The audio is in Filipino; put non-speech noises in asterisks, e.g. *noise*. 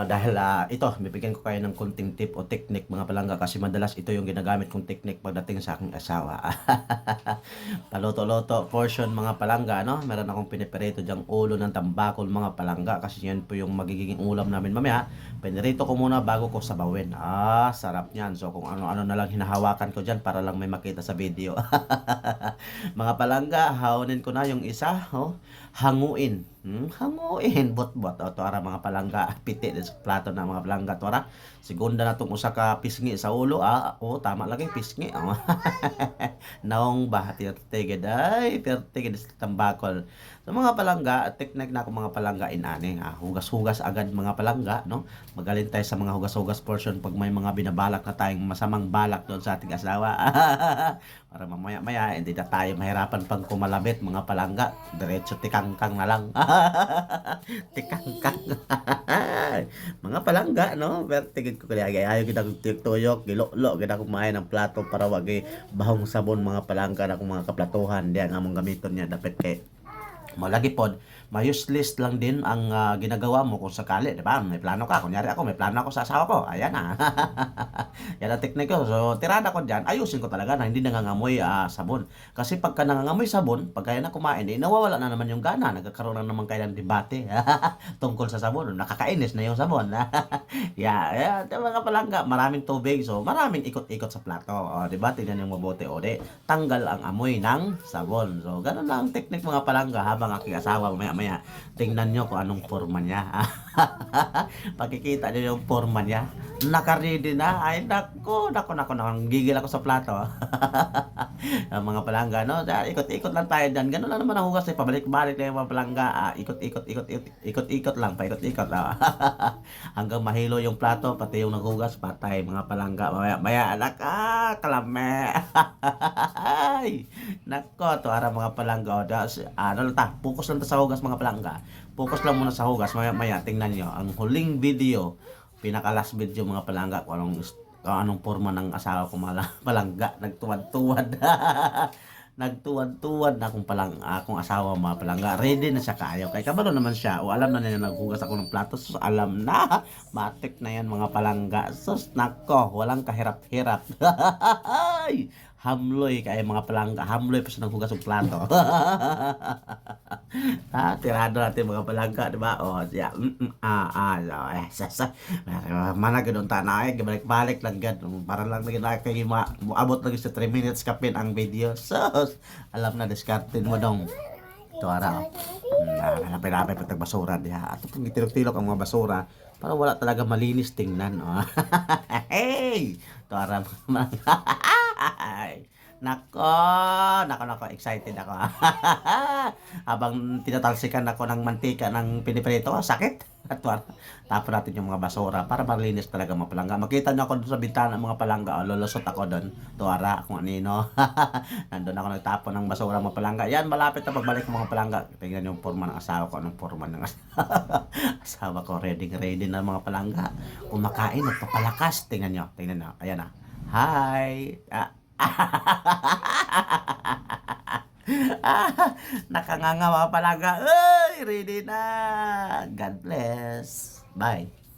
No, dahil ah, ito, bibigyan ko kayo ng konting tip o technique mga palangga kasi madalas ito yung ginagamit kong technique pagdating sa aking asawa. *laughs* Paloto-loto portion mga palangga, no? Meron akong piniperito diyang ulo ng tambakol mga palangga kasi yan po yung magiging ulam namin mamaya. Pinirito ko muna bago ko sabawin. Ah, sarap niyan. So kung ano-ano na lang hinahawakan ko dyan para lang may makita sa video. *laughs* mga palangga, haonin ko na yung isa, oh. Hanguin. Hmm, hanguin *laughs* bot-bot. O to ara mga palangga, *laughs* piti sa plato na mga palangga to ara. Segunda na tong usa pisngi sa ulo. Ah, oh, tama lagi pisngi. Oh. *laughs* Naong ba tigid ay tigid sa tambakol. So mga palangga, technique na ako mga palangga inani. Ah, hugas-hugas agad mga palangga, no? Magaling tayo sa mga hugas-hugas portion pag may mga binabalak na tayong masamang balak doon sa ating asawa. Para mamaya-maya hindi na tayo mahirapan pang kumalabit mga palangga. Diretso tikangkang na lang. *laughs* tikangkang. mga palangga, no? Pero tigid ko kaya ayaw kita kong tuyok, gilolo, kita kumain ng plato para wag eh, bahong sabon mga palangga na mga kaplatuhan. Diyan among gamiton niya dapat kay Malagi pod, ma-useless lang din ang ah, ginagawa mo kung sakali, di ba? May plano ka. Kunyari ako, may plano ako sa asawa ko. Ayan na. *laughs* Yan ang technique ko. So, tirada ko dyan, ayusin ko talaga na hindi nangangamoy ah, sabon. Kasi pagka nangangamoy sabon, pag kaya na kumain, eh, nawawala na naman yung gana. Nagkakaroon na naman kayo ng debate *laughs* tungkol sa sabon. Nakakainis na yung sabon. *laughs* yeah, yeah, nga palangga, maraming tubig. So, maraming ikot-ikot sa plato. O, di ba? Tingnan yung mabuti. O, di, tanggal ang amoy ng sabon. So, ganun lang ang technique mga palangga habang aking asawa maya-maya. Tingnan nyo kung anong forma niya. *laughs* Pagkikita nyo yung forma niya. Nakaready na. Ay, nako, nako, nako, nako. Gigil ako sa plato. *laughs* ang mga palangga, no? Ikot-ikot lang tayo dyan. Ganun lang naman ang hugas. Eh. Pabalik-balik lang yung mga palangga. Ah, ikot-ikot, ikot, ikot, ikot-ikot lang. Paikot-ikot. Ah. *laughs* Hanggang mahilo yung plato, pati yung naghugas, patay mga palangga. Maya, maya, anak, ah, kalame. *laughs* Ay, nako, to ara mga palangga. O, das, ano lang ta, focus lang ta sa hugas mga palangga. Focus lang muna sa hugas. Maya, maya, tingnan nyo. Ang huling video, pinaka last video mga palangga, kung anong, kung anong forma ng asawa ko mga *laughs* palangga. Nagtuwad-tuwad. *laughs* Nagtuwad-tuwad na akong palang akong asawa mga palangga. Ready na siya kayo. Kay kabalo naman siya. O alam na niya naghugas ako ng plato. So, alam na. *laughs* Matik na yan mga palangga. Sus, nako. Walang kahirap-hirap. Hamloy kaya mga palangga. Hamloy pa siya naghugas ng plato. ha, *laughs* tirado natin mga palangga, di ba? O, siya, mm, mm, ah, ah, eh, sasa, mana ganun tanay, balik-balik lang gan, para lang lagi na kayo ma, abot lagi sa 3 minutes kapin ang video, so, alam na, discardin mo dong, ito araw, na, hanapin-hanapin pag basura diha, at pag itilok-tilok ang mga basura, para wala talaga malinis tingnan, oh. *laughs* hey, ito araw, *laughs* Nako, nako, nako, excited ako. *laughs* Habang tinatalsikan ako ng mantika ng piniprito, sakit. *laughs* At. Tapon natin yung mga basura para malinis talaga mga palangga. Makita niyo ako doon sa bintana mga palangga. Oh, lulusot ako doon. Tuwara kung anino. *laughs* Nandun ako nagtapon ng basura mga palangga. Yan, malapit na pagbalik ng mga palangga. Tingnan yung forma ng asawa ko. Anong forma ng asawa. asawa ko, ready, ready na mga palangga. Kumakain, nagpapalakas. Tingnan nyo, tingnan nyo. Ayan na. Hi! Ah, *laughs* Nakangangawa palaga. Ay, ready na. God bless. Bye.